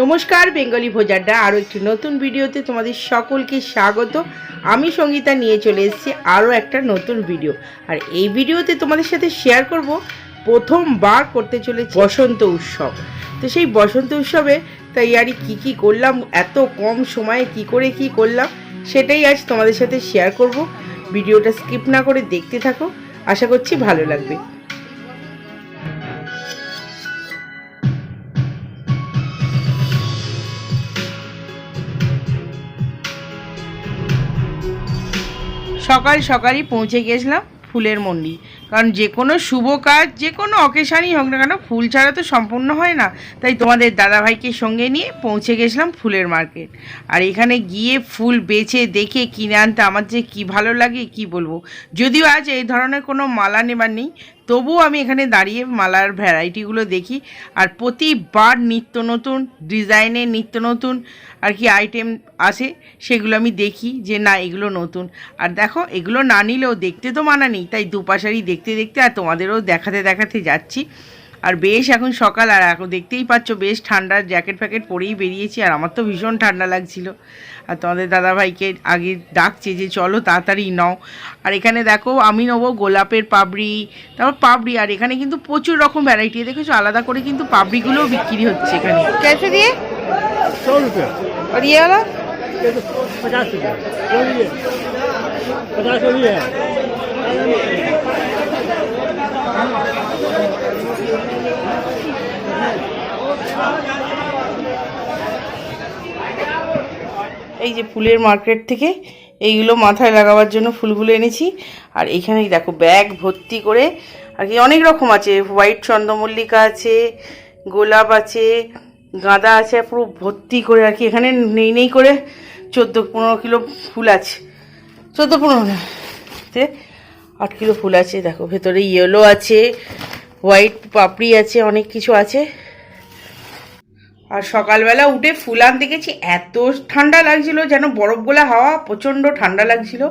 নমস্কার, বেঙ্গলি ভোজারডা আরও একটি নতুন ভিডিওতে তোমাদের সকলকে স্বাগত। আমি সঙ্গীতা, নিয়ে চলে এসেছি আরও একটা নতুন ভিডিও। আর এই ভিডিওতে তোমাদের সাথে শেয়ার করব প্রথমবার করতে চলেছি বসন্ত উৎসব। তো সেই বসন্ত উৎসবে তৈয়ারি কি কি করলাম, এত কম সময়ে কি করে কি করলাম, সেটাই আজ তোমাদের সাথে শেয়ার করব। ভিডিওটা স্কিপ না করে দেখতে থাকো। আশা করছি ভালো লাগবে। সকাল সকালই পৌঁছে গেছিলাম ফুলের মন্ডির কারণ যে কোনো শুভ কাজ, যে কোনো অকেশানই হোক না কেন, ফুল ছাড়া তো সম্পূর্ণ হয় না। তাই তোমাদের দাদাভাইকে সঙ্গে নিয়ে পৌঁছে গেছিলাম ফুলের মার্কেট। আর এখানে গিয়ে ফুল বেছে দেখে, কিনে আনতে আমার যে কী ভালো লাগে, কি বলব? যদিও আজ এই ধরনের কোনো মালা নেবার নেই, তবুও আমি এখানে দাঁড়িয়ে মালার ভ্যারাইটিগুলো দেখি। আর প্রতিবার নিত্য নতুন ডিজাইনের নিত্য নতুন আর কি আইটেম আছে সেগুলো আমি দেখি যে না, এগুলো নতুন। আর দেখো, এগুলো না নিলেও দেখতে তো মানা নেই, তাই দুপাশারই দেখতে দেখতে দেখতে আর তোমাদেরও দেখাতে দেখাতে যাচ্ছি। আর বেশ এখন সকাল আর এখন দেখতেই পাচ্ছ বেশ ঠান্ডা জ্যাকেট ফ্যাকেট পরেই বেরিয়েছি আর আমার তো ভীষণ ঠান্ডা লাগছিল। আর তোমাদের দাদাভাইকে আগে ডাকছে যে চলো তাড়াতাড়ি নাও। আর এখানে দেখো আমি নেব গোলাপের পাবড়ি তারপর পাবড়ি আর এখানে কিন্তু প্রচুর রকম ভ্যারাইটি দেখেছ আলাদা করে কিন্তু পাবড়িগুলোও বিক্রি হচ্ছে এখানে। কেসে দিয়ে? এই যে ফুলের মার্কেট থেকে এইগুলো মাথায় লাগাবার জন্য ফুলগুলো এনেছি। আর এইখানেই দেখো ব্যাগ ভর্তি করে, আর কি অনেক রকম আছে। হোয়াইট চন্দ্রমল্লিকা আছে, গোলাপ আছে, গাঁদা আছে পুরো ভর্তি করে আর কি এখানে নেই নেই করে চোদ্দ পনেরো কিলো ফুল আছে। চোদ্দ পনেরো তে আট কিলো ফুল আছে। দেখো ভেতরে ইয়েলো আছে হোয়াইট পাপড়ি আছে, অনেক কিছু আছে। আর সকালবেলা উঠে ফুল গেছি। এত ঠান্ডা লাগছিল যেন বরফ গোলা হাওয়া, প্রচণ্ড ঠান্ডা লাগছিল।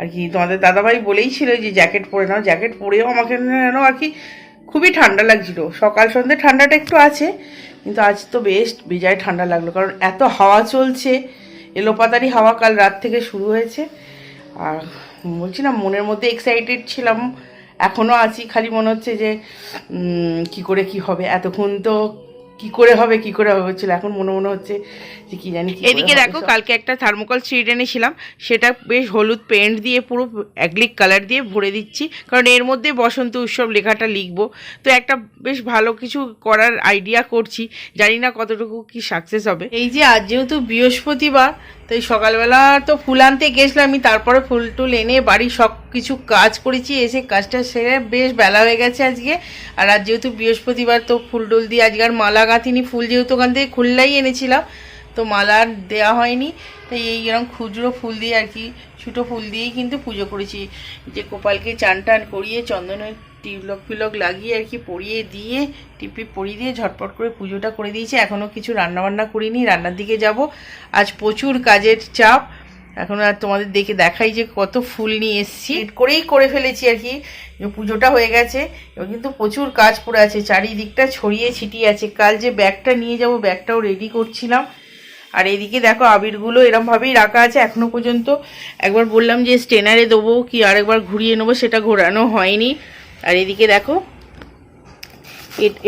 আর কি তোমাদের দাদাভাই বলেই ছিল যে, জ্যাকেট পরে নাও, জ্যাকেট পরেও আমাকে যেন আর কি খুবই ঠান্ডা লাগছিল। সকাল সন্ধ্যে ঠান্ডাটা একটু আছে, কিন্তু আজ তো বেশ বেজায় ঠান্ডা লাগল, কারণ এত হাওয়া চলছে। এলোপাতারি হাওয়া কাল রাত থেকে শুরু হয়েছে। আর বলছি না, মনের মধ্যে এক্সাইটেড ছিলাম। এখনও আছি, খালি মনে হচ্ছে যে কি করে কি হবে? এতক্ষণ তো কি করে হবে কি করে হবে হচ্ছিল এখন মনে মনে হচ্ছে যে কি জানি এদিকে দেখো কালকে একটা থার্মোকল শিট এনেছিলাম সেটা বেশ হলুদ পেন্ট দিয়ে পুরো অ্যাগ্লিক কালার দিয়ে ভরে দিচ্ছি কারণ এর মধ্যে বসন্ত উৎসব লেখাটা লিখব। তো একটা বেশ ভালো কিছু করার আইডিয়া করছি জানি না কতটুকু কি সাকসেস হবে। এই যে আজ যেহেতু বৃহস্পতিবার তাই সকালবেলা তো ফুল আনতে গেছিলাম, আমি তারপরে ফুল টুল এনে বাড়ির সব কিছু কাজ করেছি, এসে কাজটা সেরে বেশ বেলা হয়ে গেছে আজকে। আর আজ যেহেতু বৃহস্পতিবার, তো ফুল টুল দিয়ে আজকে আর মালা গাঁথিনি, ফুল যেহেতু ওখান থেকে খুললাই এনেছিলাম, তো মালা আর দেওয়া হয়নি। তাই এই এরকম খুচরো ফুল দিয়ে আর কি, ছোটো ফুল দিয়েই কিন্তু পুজো করেছি। যে গোপালকে চান টান করিয়ে চন্দনের টিলক ফিলক লাগিয়ে আর কি পরিয়ে দিয়ে, টিপি পরিয়ে দিয়ে ঝটপট করে পুজোটা করে দিয়েছি। এখনও কিছু রান্নাবান্না করিনি, রান্নার দিকে যাব। আজ প্রচুর কাজের চাপ। এখন আর তোমাদের দেখে দেখাই যে কত ফুল নিয়ে এসেছি। করেই করে ফেলেছি আর কি। পুজোটা হয়ে গেছে, এবার কিন্তু প্রচুর কাজ পড়ে আছে। চারিদিকটা ছড়িয়ে ছিটিয়ে আছে। কাল যে ব্যাগটা নিয়ে যাব, ব্যাগটাও রেডি করছিলাম। আর এদিকে দেখো আবিরগুলো এরমভাবেই রাখা আছে। এখনও পর্যন্ত একবার বললাম যে স্টেনারে দেবো কি আরেকবার ঘুরিয়ে নেব, সেটা ঘোরানো হয়নি। আর এদিকে দেখো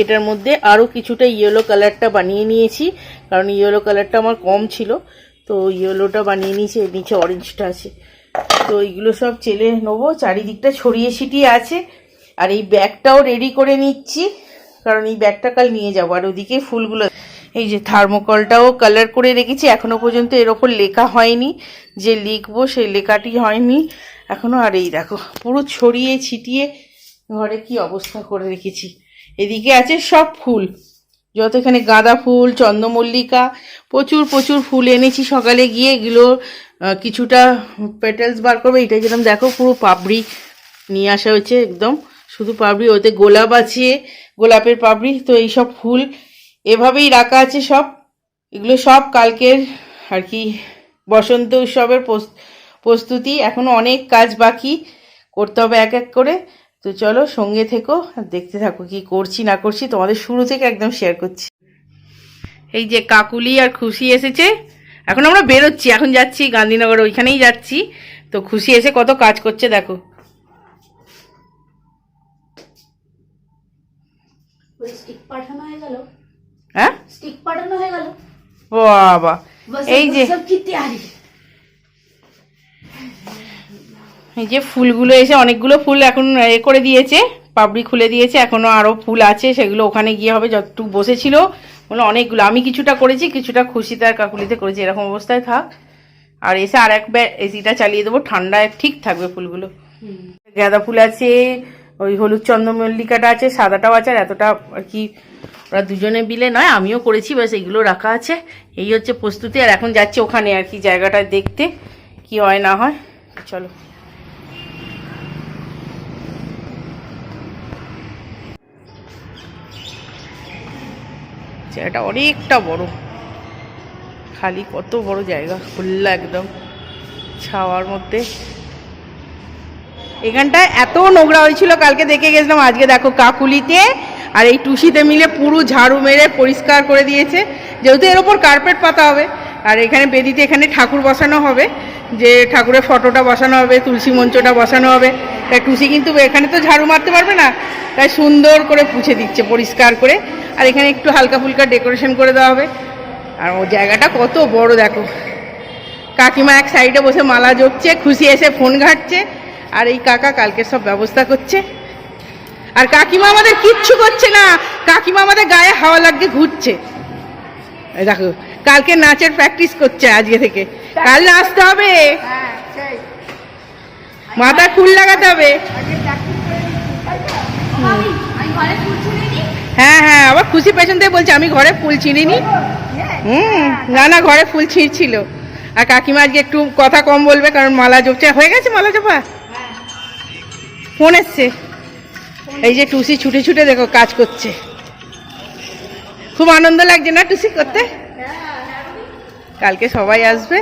এটার মধ্যে আরও কিছুটা ইয়েলো কালারটা বানিয়ে নিয়েছি, কারণ ইয়েলো কালারটা আমার কম ছিল, তো ইয়েলোটা বানিয়ে নিয়েছি, এর নিচে অরেঞ্জটা আছে। তো এইগুলো সব চেলে নেব, চারিদিকটা ছড়িয়ে ছিটিয়ে আছে, আর এই ব্যাগটাও রেডি করে নিচ্ছি, কারণ এই ব্যাগটা কাল নিয়ে যাব, আর ওদিকে ফুলগুলো, এই যে থার্মোকলটাও কালার করে রেখেছি এখনও পর্যন্ত এর ওপর লেখা হয়নি, যে লিখব সেই লেখাটি হয়নি, এখনও আর এই দেখো, পুরো ছড়িয়ে ছিটিয়ে ঘরে কি অবস্থা করে রেখেছি। এদিকে আছে সব ফুল। যত এখানে গাঁদা ফুল, চন্দ্রমল্লিকা, প্রচুর প্রচুর ফুল এনেছি সকালে গিয়ে। এগুলো কিছুটা পেটেলস বার করবে, এটা যেরকম দেখো পুরো পাপড়ি নিয়ে আসা হয়েছে একদম। শুধু পাবড়ি, ওতে গোলাপ আছে, গোলাপের পাপড়ি তো এই সব ফুল এভাবেই রাখা আছে সব। এগুলো সব কালকের আর কি বসন্ত উৎসবের প্রস্তুতি। এখনও অনেক কাজ বাকি, করতে হবে এক এক করে। তো চলো সঙ্গে থেকো দেখতে থাকো কি করছি না করছি তোমাদের শুরু থেকে একদম শেয়ার করছি। এই যে কাকুলি আর খুশি এসেছে এখন আমরা বেরোচ্ছি এখন যাচ্ছি গান্ধীনগর ওইখানেই যাচ্ছি। তো খুশি এসে কত কাজ করছে দেখো। হ্যাঁ? বাবা এই যে এই যে ফুলগুলো এসে অনেকগুলো ফুল এখন এ করে দিয়েছে পাপড়ি খুলে দিয়েছে এখনও আরও ফুল আছে সেগুলো ওখানে গিয়ে হবে যতটুকু বসেছিল। মানে অনেকগুলো আমি কিছুটা করেছি কিছুটা খুশিতে আর কাকুলিতে করেছি এরকম অবস্থায় থাক। আর এসে আর একবার এসিটা চালিয়ে দেবো ঠান্ডায় ঠিক থাকবে ফুলগুলো। গাঁদা ফুল আছে ওই হলুদ চন্দ্রমল্লিকাটা আছে সাদাটাও আছে আর এতটা আর কি ওরা দুজনে মিলে নয় আমিও করেছি ব্যাস এইগুলো রাখা আছে। এই হচ্ছে প্রস্তুতি আর এখন যাচ্ছে ওখানে আর কি জায়গাটা দেখতে কি হয় না হয় চলো। জায়গাটা অনেকটা বড়। খালি কত বড় জায়গা, খোলা একদম। ছাওয়ার মধ্যে। এখানটায় এত নোংরা হয়েছিল, কালকে দেখে গেছিলাম, আজকে দেখো কাকুলিতে। আর এই টুসিতে মিলে পুরো ঝাড়ু মেরে পরিষ্কার করে দিয়েছে। যেহেতু এর ওপর কার্পেট পাতা হবে। আর এখানে বেদিতে এখানে ঠাকুর বসানো হবে। যে ঠাকুরের ফটোটা বসানো হবে, তুলসী মঞ্চটা বসানো হবে। তাই টুসি কিন্তু এখানে তো ঝাড়ু মারতে পারবে না। তাই সুন্দর করে পুছে দিচ্ছে, পরিষ্কার করে। আর এখানে একটু হালকা ফুলকা ডেকোরেশন করে দেওয়া হবে। আর ও জায়গাটা কত বড় দেখো। কাকিমা এক সাইডে বসে মালা জপছে খুশি এসে ফোন ঘাটছে আর এই কাকা কালকে সব ব্যবস্থা করছে। আর কাকিমা আমাদের কিচ্ছু করছে না। কাকিমা আমাদের গায়ে হাওয়া লাগিয়ে ঘুরছে। দেখো কালকে নাচের প্র্যাকটিস করছে আজকে থেকে। কাল নাচতে হবে। মাথা ফুল লাগাতে হবে আমি ঘরে ফুল ছুঁড়ে নিই হ্যাঁ হ্যাঁ আবার খুশি পেছন থেকে বলছে, আমি ঘরে ফুল ছিঁড়িনি। হুম, না না, ঘরে ফুল ছিঁড়ছিল। আর কাকিমা আজকে একটু কথা কম বলবে, কারণ মালা জপছে। হয়ে গেছে মালা জপা? ফোন এসছে। এই যে টুসি ছুটে ছুটে দেখো, কাজ করছে। খুব আনন্দ লাগছে না টুসি করতে? কালকে সবাই আসবে।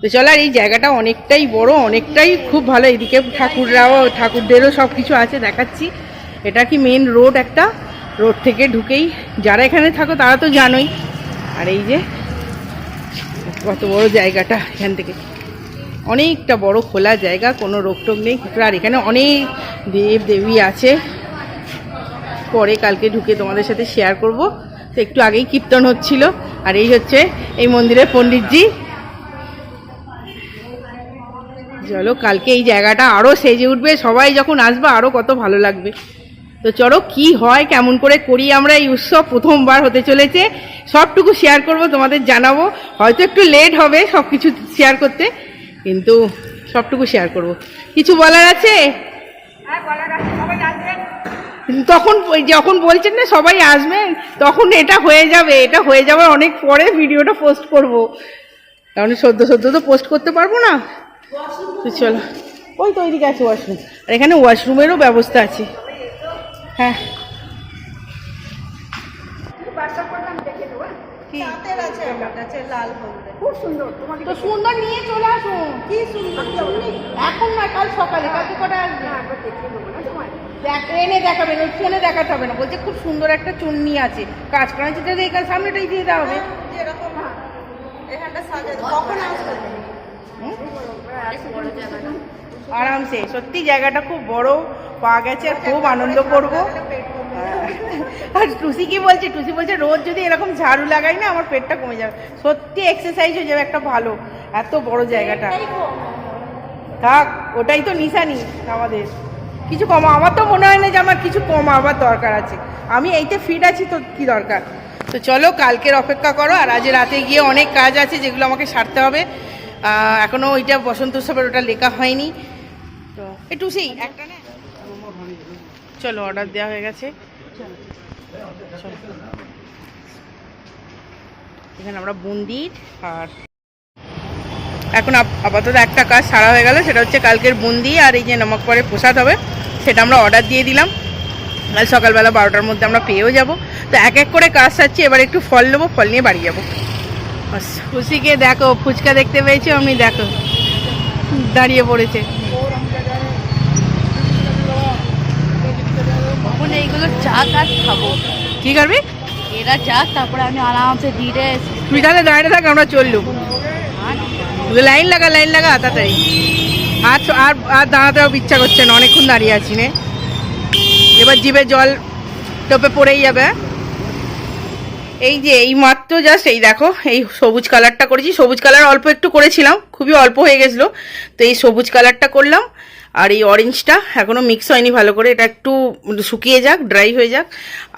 তো চলো, আর এই জায়গাটা অনেকটাই বড়, অনেকটাই খুব ভালো। এদিকে ঠাকুররাও, ঠাকুরদেরও সব কিছু আছে, দেখাচ্ছি। এটা কি মেন রোড একটা? রোড থেকে ঢুকেই। যারা এখানে থাকো, তারা তো জানোই। আর এই যে, কত বড় জায়গাটা এখান থেকে। অনেকটা বড় খোলা জায়গা, কোনো রোকটোক নেই। আর এখানে অনেক দেব দেবী আছে। পরে কালকে ঢুকে তোমাদের সাথে শেয়ার করব। তো একটু আগেই কীর্তন হচ্ছিল। আর এই হচ্ছে এই মন্দিরের পণ্ডিতজি। চলো, কালকে এই জায়গাটা আরও সেজে উঠবে। সবাই যখন আসবে আরও কত ভালো লাগবে। তো চলো কি হয় কেমন করে করি আমরা এই উৎসব প্রথমবার হতে চলেছে সবটুকু শেয়ার করব তোমাদের জানাব। হয়তো একটু লেট হবে সব কিছু শেয়ার করতে কিন্তু সবটুকু শেয়ার করব। কিছু বলার আছে? তখন ওই যখন বলছেন না সবাই আসবেন তখন এটা হয়ে যাবে এটা হয়ে যাওয়ার অনেক পরে ভিডিওটা পোস্ট করব। কারণ সদ্য সদ্য তো পোস্ট করতে পারব না? তো চলো। ওই তো ওইদিকে আছে ওয়াশরুম আর এখানে ওয়াশরুমেরও ব্যবস্থা আছে। হ্যাঁ। তো সুন্দর নিয়ে চলে আসুন কি সুন্দর এখন না কাল সকালে কালকে কটা আসবে? দেখ এনে দেখাবেন ওই ফোনে দেখাতে হবে না। বলছে খুব সুন্দর একটা চুন্নি আছে। কাজ করা যেটা এখানে সামনেটাই দিয়ে দেওয়া হবে। হুম? আরামসে সত্যি জায়গাটা খুব বড়। পাওয়া গেছে আর খুব আনন্দ করব। আর টুসি কি বলছে? টুসি বলছে রোজ যদি এরকম ঝাড়ু লাগাই না আমার পেটটা কমে যাবে। সত্যি এক্সারসাইজ হয়ে যাবে একটা ভালো এত বড় জায়গাটা। থাক ওটাই তো নিশানি আমাদের। কিছু কমা আমার তো মনে হয় না যে আমার কিছু কমাবার দরকার আছে। আমি এইতে ফিট আছি তো কি দরকার? তো চলো কালকের অপেক্ষা করো আর আজ রাতে গিয়ে অনেক কাজ আছে যেগুলো আমাকে সারতে হবে। আহ, এখনও ওইটা বসন্ত উৎসবের ওটা লেখা হয়নি। তো একটু সেই একটা চলো অর্ডার দেওয়া হয়ে গেছে। এখানে আমরা মন্দির আর এখন আপ- আপাতত একটা কাজ সারা হয়ে গেল, সেটা হচ্ছে কালকের বুন্দি আর এই যে নমক পরে প্রসাদ হবে, সেটা আমরা অর্ডার দিয়ে দিলাম। কাল সকালবেলা বারোটার মধ্যে আমরা পেয়েও যাব। তো এক এক করে কাজ সারছি, এবার একটু ফল নেব, ফল নিয়ে বাড়ি যাব। খুশিকে দেখো, ফুচকা দেখতে পেয়েছ? অমনি দেখো। দাঁড়িয়ে পড়েছে। কখন এইগুলো চা কাজ খাব। কি করবি এরা যাক তারপরে আমি আরামসে ধীরে তুই তাহলে দাঁড়িয়ে থাক আমরা চললুম। লাইন লাগা লাইন লাগা তাড়াতাড়ি। আর আর আর দাঁড়াতেও ইচ্ছা করছে না অনেকক্ষণ দাঁড়িয়ে আছি নে। এবার জিভে জল টোপে পড়েই যাবে? এই যে এই মাত্র জাস্ট এই দেখো এই সবুজ কালারটা করেছি। সবুজ কালার অল্প একটু করেছিলাম খুবই অল্প হয়ে গেছিল। তো এই সবুজ কালারটা করলাম। আর এই অরেঞ্জটা এখনও মিক্স হয়নি ভালো করে, এটা একটু শুকিয়ে যাক ড্রাই হয়ে যাক।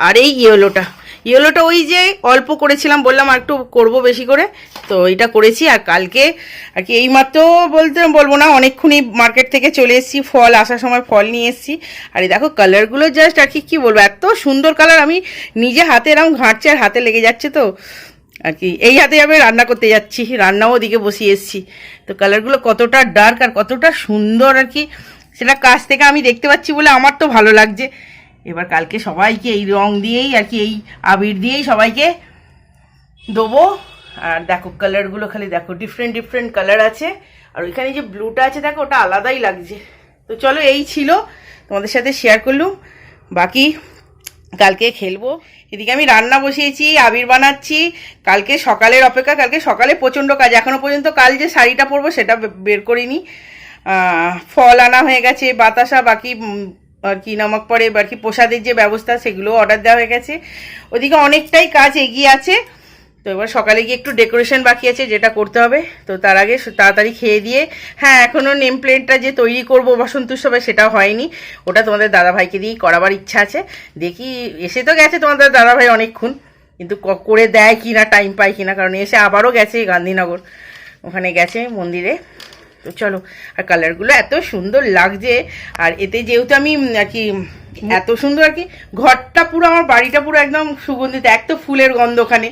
আর এই ইয়েলোটা ইয়েলোটা ওই যে অল্প করেছিলাম, বললাম আর একটু করব বেশি করে, তো এটা করেছি আর কালকে আর কি এই মাত্র বলতে বলব না, অনেকক্ষণই মার্কেট থেকে চলে এসেছি, ফল আসার সময় ফল নিয়ে এসেছি। আর এই দেখো কালারগুলো জাস্ট আর কি, কী বলব, এত সুন্দর কালার আমি নিজে হাতে এরকম ঘাঁটছি আর হাতে লেগে যাচ্ছে তো। আর কি। এই হাতে আমি রান্না করতে যাচ্ছি, রান্নাও ওদিকে বসিয়ে এসেছি। তো কালারগুলো কতটা ডার্ক আর কতটা সুন্দর আর কি। সেটা কাছ থেকে আমি দেখতে পাচ্ছি বলে আমার তো ভালো লাগছে। এবার কালকে সবাইকে এই রং দিয়েই আর কি, এই আবির দিয়েই সবাইকে দেবো। আর দেখো কালারগুলো খালি দেখো ডিফারেন্ট ডিফারেন্ট কালার আছে। আর ওইখানে যে ব্লুটা আছে, দেখো, ওটা আলাদাই লাগছে। তো চলো এই ছিল, তোমাদের সাথে শেয়ার করলুম। বাকি কালকে খেলব। এদিকে আমি রান্না বসিয়েছি, আবির বানাচ্ছি। কালকে সকালের অপেক্ষা, কালকে সকালে প্রচণ্ড কাজ। এখনও পর্যন্ত কাল যে শাড়িটা পরবো সেটা বের করিনি। ফল আনা হয়ে গেছে, বাতাসা, বাকি আর কি নামক পরে, বাকি প্রসাদের যে ব্যবস্থা সেগুলো অর্ডার দেওয়া হয়ে গেছে। ওদিকে অনেকটাই কাজ এগিয়ে আছে। তো এবার সকালে গিয়ে একটু ডেকোরেশন বাকি আছে, যেটা করতে হবে। তো তার আগে তাড়াতাড়ি খেয়ে দিয়ে হ্যাঁ এখনও নেম প্লেটটা যে তৈরি করব বসন্ত উৎসবে সেটা হয়নি। ওটা তোমাদের দাদাভাইকে দিয়েই করাবার ইচ্ছা আছে। দেখি, এসে তো গেছে তোমাদের দাদাভাই অনেকক্ষণ। কিন্তু করে দেয় কি না টাইম পায় কি না কারণ এসে আবারও গেছে গান্ধীনগর। ওখানে গেছে মন্দিরে। তো চলো, আর কালারগুলো এত সুন্দর লাগছে। আর এতে যেহেতু আমি আর কি এত সুন্দর আর কি, ঘরটা পুরো, আমার বাড়িটা পুরো একদম সুগন্ধিত, এক তো ফুলের গন্ধ ওখানে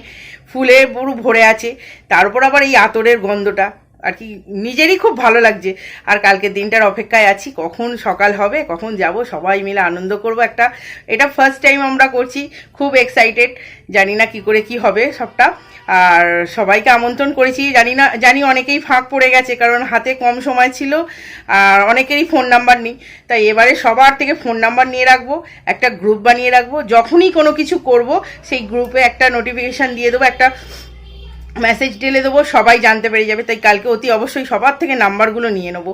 ফুলে পুরো ভরে আছে। তারপর আবার এই আতরের গন্ধটা। আর কি নিজেরই খুব ভালো লাগছে। আর কালকের দিনটার অপেক্ষায় আছি, কখন সকাল হবে, কখন যাব, সবাই মিলে আনন্দ করব একটা। এটা ফার্স্ট টাইম আমরা করছি, খুব এক্সাইটেড জানি না কি করে কি হবে সবটা। আর সবাইকে আমন্ত্রণ করেছি, জানি না, জানি অনেকেই ফাঁক পড়ে গেছে, কারণ হাতে কম সময় ছিল, আর অনেকেরই ফোন নাম্বার নেই। তাই এবারে সবার থেকে ফোন নাম্বার নিয়ে রাখব, একটা গ্রুপ বানিয়ে রাখব। যখনই কোনো কিছু করব, সেই গ্রুপে একটা নোটিফিকেশান দিয়ে দেবো, একটা মেসেজ ঢেলে দেবো, সবাই জানতে পেরে যাবে, তাই কালকে অতি অবশ্যই সবার থেকে নাম্বারগুলো নিয়ে নেব।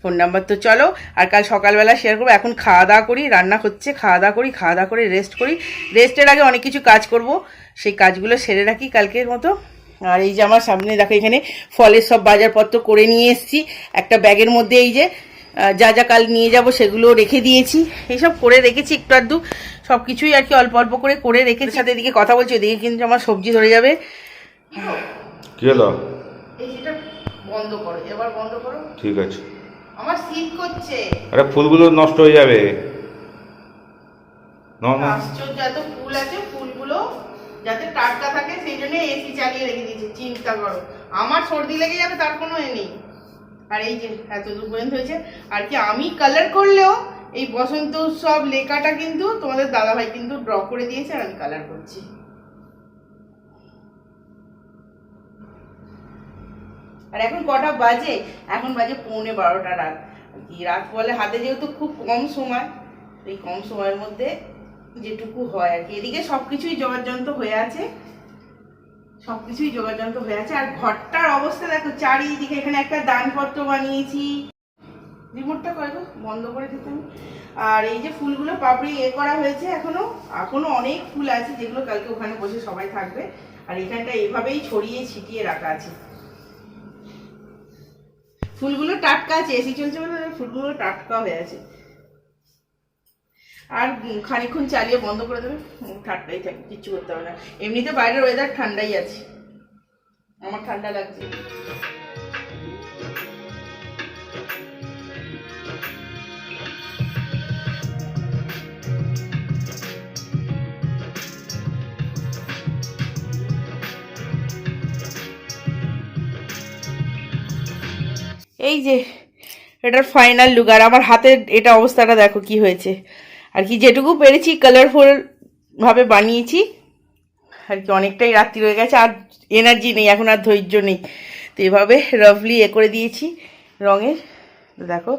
ফোন নাম্বার তো চলো, আর কাল সকালবেলা শেয়ার করব। এখন খাওয়া দাওয়া করি, রান্না হচ্ছে, খাওয়া দাওয়া করি, খাওয়া দাওয়া করে রেস্ট করি। রেস্টের আগে অনেক কিছু কাজ করব, সেই কাজগুলো সেরে রাখি কালকের মতো। আর এই যে আমার সামনে দেখো, এখানে ফলের সব বাজারপত্র করে নিয়ে এসেছি। একটা ব্যাগের মধ্যে এই যে যা যা কাল নিয়ে যাব সেগুলো রেখে দিয়েছি। এইসব করে রেখেছি একটু আধটু। সব কিছুই আর কি অল্প অল্প করে করে রেখেছি। সাথে এদিকে কথা বলছি, ওদিকে কিন্তু আমার সবজি ধরে যাবে। কি হলো? এই বন্ধ করো এবার বন্ধ করো। ঠিক আছে। আমার শীত করছে। আরে ফুলগুলো নষ্ট হয়ে যাবে। আশ্চর্য এত ফুল আছে ফুলগুলো যাতে টাটকা থাকে সেই জন্য এসি চালিয়ে রেখে দিয়েছি চিন্তা করো। আমার সর্দি লেগে যাবে তার কোনো এ নেই। আর এই যে এত দূর পর্যন্ত হয়েছে। আর কি আমি কালার করলেও এই বসন্ত উৎসব লেখাটা কিন্তু তোমাদের দাদাভাই কিন্তু ড্র করে দিয়েছে আর আমি কালার করছি। আর এখন কটা বাজে? এখন বাজে পৌনে বারোটা রাত। কি রাত বলে? হাতে যেহেতু খুব কম সময় এই কম সময়ের মধ্যে যেটুকু হয় আর কি। এদিকে সব কিছুই যোগাযন্ত্র হয়ে আছে। সব কিছুই যোগাযন্ত্র হয়ে আছে। আর ঘরটার অবস্থা দেখো চারিদিকে এখানে একটা দানপত্র বানিয়েছি। রিমোটটা দাও, বন্ধ করে দিতে আমি আর এই যে ফুলগুলো পাপড়ি এ করা হয়েছে এখনও। এখনও অনেক ফুল আছে যেগুলো কালকে ওখানে বসে সবাই থাকবে। আর এখানটা এইভাবেই ছড়িয়ে ছিটিয়ে রাখা আছে। ফুলগুলো টাটকা আছে এসি চলছে বলে ফুলগুলো টাটকা হয়ে আছে। আর খানিক্ষণ চালিয়ে বন্ধ করে দেবে ঠাট্টাই ঠান্ডাই থাকে, কিচ্ছু করতে হবে না। এমনিতে বাইরের ওয়েদার ঠান্ডাই আছে। আমার ঠান্ডা লাগছে। এই যে, এটার ফাইনাল লুক আর আমার হাতের এটা অবস্থাটা দেখো কি হয়েছে। আর কি যেটুকু পেরেছি কালারফুল ভাবে বানিয়েছি। আর কি অনেকটাই রাত্রি হয়ে গেছে, আর এনার্জি নেই, এখন আর ধৈর্য নেই। তো এভাবে রাফলি এ করে দিয়েছি রঙের। তো দেখো,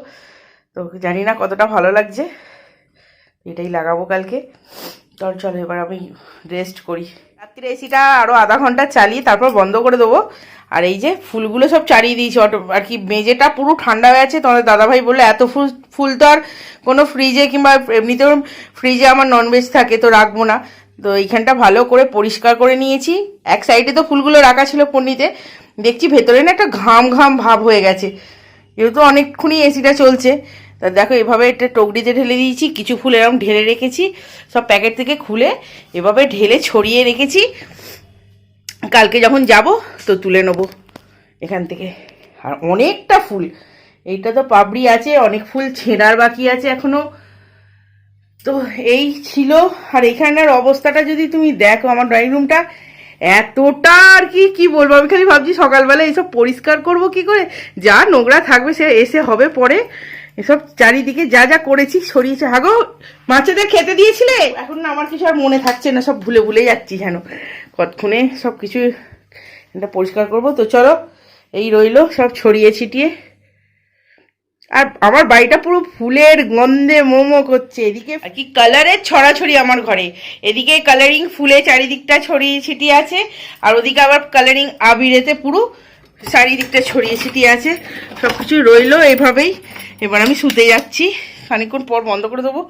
তো জানি না কতটা ভালো লাগছে। এটাই লাগাবো কালকে। চল চলো, এবার আমি রেস্ট করি। রাত্রিরে এসিটা আরও আধা ঘণ্টা চালিয়ে তারপর বন্ধ করে দেবো। আর এই যে ফুলগুলো সব চারিয়ে দিয়েছি, অটো, আর কি মেঝেটা পুরো ঠান্ডা হয়ে আছে, তোমাদের দাদাভাই বলল, এত ফুল ফুল তো আর কোনো ফ্রিজে কিংবা এমনিতেও ফ্রিজে আমার ননভেজ থাকে, তো রাখব না। তো এইখানটা ভালো করে পরিষ্কার করে নিয়েছি। এক সাইডে তো ফুলগুলো রাখা ছিল পন্ডিতে। দেখছি ভেতরে না একটা ঘাম ঘাম ভাব হয়ে গেছে। যেহেতু অনেকক্ষণই এসিটা চলছে, তা দেখো এভাবে একটা টগরিতে ঢেলে দিয়েছি, কিছু ফুল এরকম ঢেলে রেখেছি, সব প্যাকেট থেকে খুলে এভাবে ঢেলে ছড়িয়ে রেখেছি। কালকে যখন যাব, তো তুলে নেব এখান থেকে। আর অনেকটা ফুল। এইটা তো পাবড়ি আছে, অনেক ফুল ছেঁড়ার বাকি আছে এখনও। তো এই ছিল। আর এখানের অবস্থাটা যদি তুমি দেখো আমার ড্রয়িং রুমটা এতটা আর কি কি বলব? আমি খালি ভাবছি সকালবেলা এইসব পরিষ্কার করব কি করে? যা নোংরা থাকবে সে এসে হবে পরে। এসব চারিদিকে যা যা করেছি সরিয়েছে। হাগো মাছেদের খেতে দিয়েছিলে? এখন না আমার কিছু আর মনে থাকছে না সব ভুলে ভুলে যাচ্ছি যেন। কতক্ষণে সব কিছু এটা পরিষ্কার করব? তো চলো এই রইল সব ছড়িয়ে ছিটিয়ে। আর আমার বাড়িটা পুরো ফুলের গন্ধে মোমো করছে। এদিকে আর কি কালারের ছড়াছড়ি আমার ঘরে। এদিকে কালারিং ফুলে চারিদিকটা ছড়িয়ে ছিটিয়ে আছে আর ওদিকে আবার কালারিং আবিরেতে পুরো চারিদিকটা ছড়িয়ে ছিটিয়ে আছে। সব কিছু রইল এইভাবেই। এবার আমি শুতে যাচ্ছি। খানিকক্ষণ পর বন্ধ করে দেবো।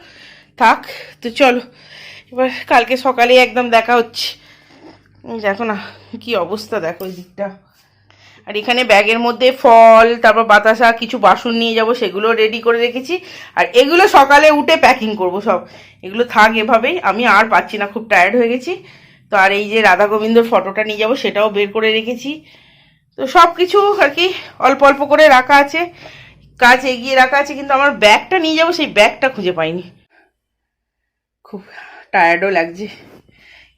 থাক, তো চলো। এবার কালকে সকালে একদম দেখা হচ্ছে। দেখো না, কি অবস্থা দেখো এই দিকটা। আর এখানে ব্যাগের মধ্যে ফল, তারপর বাতাসা, কিছু বাসন নিয়ে যাব, সেগুলো রেডি করে রেখেছি। আর এগুলো সকালে উঠে প্যাকিং করব সব। এগুলো থাক এভাবেই, আমি আর পাচ্ছি না, খুব টায়ার্ড হয়ে গেছি। তো আর এই যে রাধা গোবিন্দর ফটোটা নিয়ে যাব, সেটাও বের করে রেখেছি। তো সব কিছু আর কি, অল্প অল্প করে রাখা আছে। কাজ এগিয়ে রাখা আছে, কিন্তু আমার ব্যাগটা নিয়ে যাব, সেই ব্যাগটা খুঁজে পাইনি। খুব টায়ার্ডও লাগছে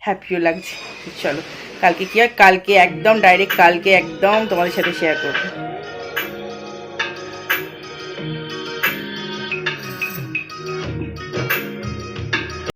হ্যাপিও লাগছে। চলো, কালকে কি হয়? কালকে একদম ডাইরেক্ট কালকে একদম তোমাদের সাথে শেয়ার করব।